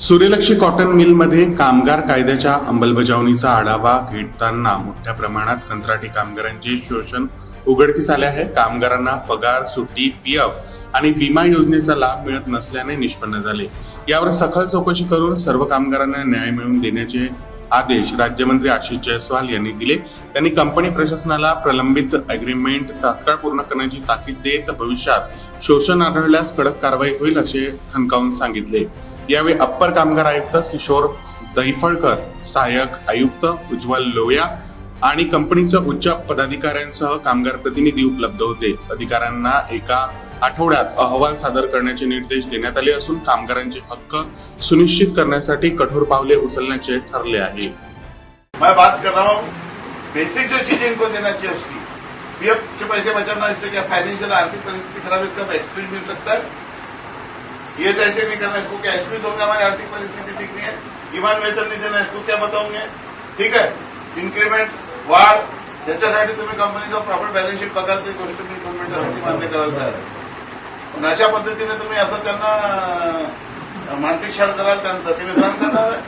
सूर्यलक्ष्मी cotton मिलमध्ये कामगार कायद्याच्या अंमलबजावणीचा आढावा घेताना मोठ्या प्रमाणात कंत्राटी कामगारांचे शोषण उघडकीस आले आहे. कामगारांना पगार सुट्टी पी एफ आणि विमा योजनेचा लाभ मिळत नसल्याने निष्पन्न झाले. यावर सखल चौकशी करून सर्व कामगारांना न्याय मिळवून देण्याचे आदेश राज्यमंत्री आशिष जयस्वाल यांनी दिले. त्यांनी कंपनी प्रशासनाला प्रलंबित अग्रीमेंट तात्काळ पूर्ण करण्याची ताकीद देत भविष्यात शोषण आढळल्यास कडक कारवाई होईल असे ठणकावून सांगितले. यावेळी अप्पर कामगार आयुक्त किशोर दैफळकर सहाय्यक आयुक्त उज्ज्वल लोया आणि कंपनीच्या उच्च पदाधिकाऱ्यांसह कामगार प्रतिनिधी उपलब्ध होते. अधिकाऱ्यांना एका आठवड्यात अहवाल सादर करण्याचे निर्देश देण्यात आले असून कामगारांचे हक्क सुनिश्चित करण्यासाठी कठोर पावले उचलण्याचे ठरले आहे. मैं बात कर रहा हूँ बेसिक जो चीजें इनको देना चाहिए उसकी। पीएफ के पैसे बचाना इससे क्या फाइनेंशियल आर्थिक परिस्थिति खराब इसका एक्सपीरियंस मिल सकता है? ये तो ऐसे नहीं करना इसको क्या? एक्सपीरियंस दूंगा हमारी आर्थिक परिस्थिति ठीक नहीं है। किमान वेतन नहीं देना इसको क्या बताऊंगे? ठीक है? इन्क्रीमेंट वाढ त्याच्यासाठी तुम्ही कंपनीचं प्रॉफिट बॅलन्स शीट बघाल ती गोष्ट मी दोन मिनिटासाठी मान्य करायला तयार पण अशा पद्धतीने तुम्ही असं त्यांना मानसिक छळ कराल त्यांचं ते मी सहन करणार आहे